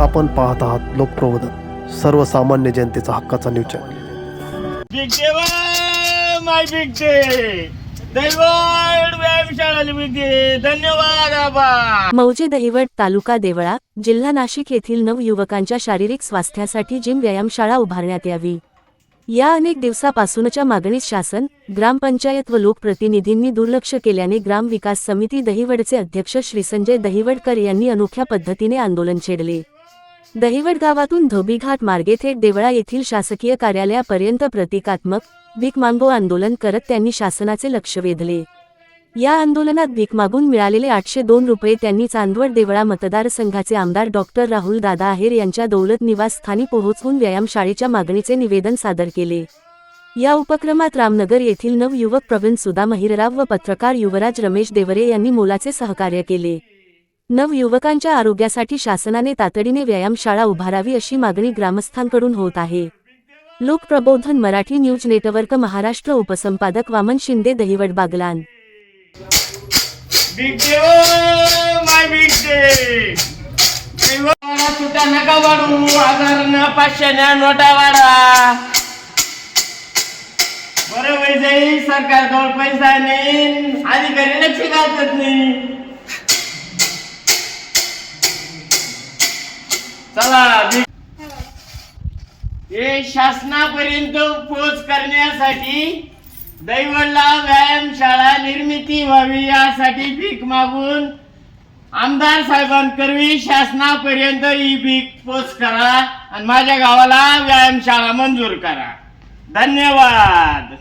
आपण पाहत आहात लोकप्रबोधन सर्वसामान्य जनतेचा हक्काचा news channel big day my big मौजे दहिवड तालुका देवळा जिल्हा नाशिक येथील नव युवकांच्या शारीरिक स्वास्थ्यासाठी जिम व्यायामशाळा उभारण्यात यावी. या अनेक दिवसापासूनच्या मागणीस शासन ग्रामपंचायत व लोकप्रतिनिधींनी दुर्लक्ष केल्याने ग्राम विकास समिती दहिवडचे अध्यक्ष श्री संजय दहिवडकर यांनी अनोख्या पद्धतीने आंदोलन छेडले. दहिवड गावातून धोबीघाट मार्गे थेट देवळा येथील शासकीय कार्यालयापर्यंत प्रतिकात्मक भीक मांगो आंदोलन करत त्यांनी शासनाचे लक्ष वेधले. या आंदोलनात भीक मागून मिळालेले आठशे दोन रुपये त्यांनी चांदवड देवळा मतदारसंघाचे आमदार डॉक्टर राहुल दादा आहेर यांच्या दौलत निवासस्थानी पोहोचवून व्यायामशाळेच्या मागणीचे निवेदन सादर केले. या उपक्रमात रामनगर येथील नवयुवक प्रवीण सुदा महिरराव व पत्रकार युवराज रमेश देवरे यांनी मोलाचे सहकार्य केले. नवयुवकांच्या आरोग्यासाठी शासनाने तातडीने व्यायामशाळा उभारावी अशी मागणी ग्रामस्थांकडून होत आहे. लोकप्रबोधन मराठी न्यूज नेटवर्क महाराष्ट्र उपसंपादक वामन शिंदे दहिवड बागलान. नका वाढू हजार नोटा वाढा बरं जाईल सरकारजवळ पैसा नाही अधिकारी लक्ष घालतात नाही. चला हे शासनापर्यंत पोच करण्यासाठी दैवडला व्यायामशाळा निर्मिती व्हावी यासाठी भीक मागून आमदार साहेबांकरवी शासनापर्यंत ही भीक पोच करा आणि माझ्या गावाला व्यायामशाळा मंजूर करा. धन्यवाद.